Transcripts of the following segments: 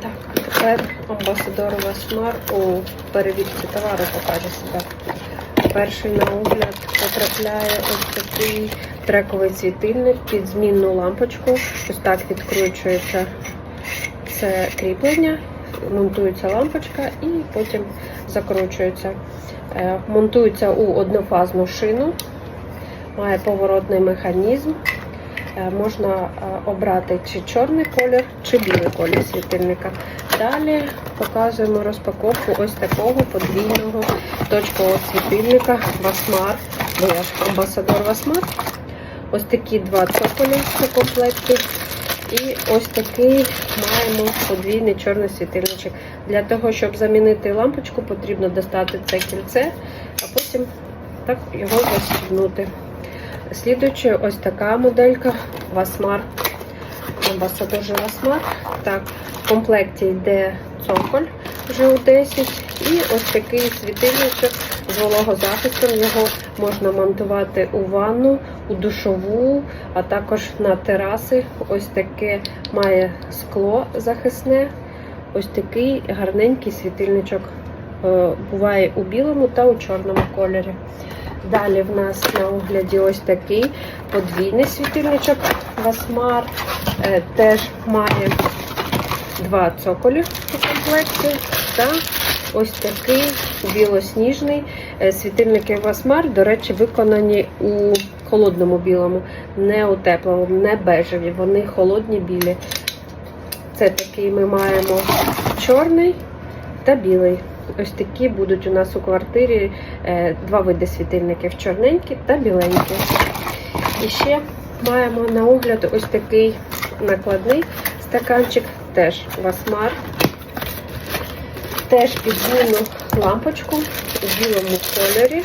Так, а тепер амбасадор Васмар у перевірці товару покаже себе. Перший на огляд потрапляє ось такий трековий світильник під змінну лампочку. Ось так відкручується це кріплення, монтується лампочка і потім закручується. Е, Монтується у однофазну шину, має поворотний механізм. Е, Можна е, обрати чи чорний колір, чи білий колір світильника. Далі показуємо розпаковку ось такого подвійного точкового світильника Васмар. Амбасадор Васмар. Ось такі два цоколі у комплекті. І ось такий маємо подвійний чорний світильничок. Для того, щоб замінити лампочку, потрібно достати це кільце, а потім так його застібнути. Слідуючи, ось така моделька Васмар. Амбасадор Васмар. Так, в комплекті йде цоколь вже у 10. І ось такий світильничок з вологозахистом. Його можна монтувати у ванну, у душову, а також на тераси. Ось таке має скло захисне. Ось такий гарненький світильничок. Е, Буває у білому та у чорному кольорі. Далі в нас на огляді ось такий подвійний світильничок Васмар. Е, Теж має два цоколі у комплекті та ось такий білосніжний Е, світильники Васмар, до речі, виконані у холодному білому, не у теплому, не бежеві. Вони холодні білі. Це такий ми маємо чорний та білий. Ось такі будуть у нас у квартирі е, два види світильників чорненькі та біленькі. І ще маємо на огляд ось такий накладний стаканчик, теж Васмар. Теж під лампочку у білому кольорі.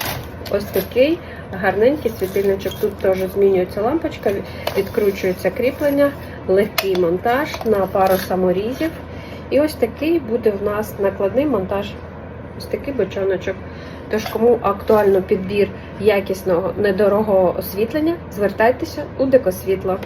Ось такий гарненький світильничок. Тут теж змінюється лампочка, відкручується кріплення, легкий монтаж на пару саморізів. І ось такий буде в нас накладний монтаж. Ось такий бочоночок. Тож, кому актуально підбір якісного недорогого освітлення, звертайтеся у Декосвітло.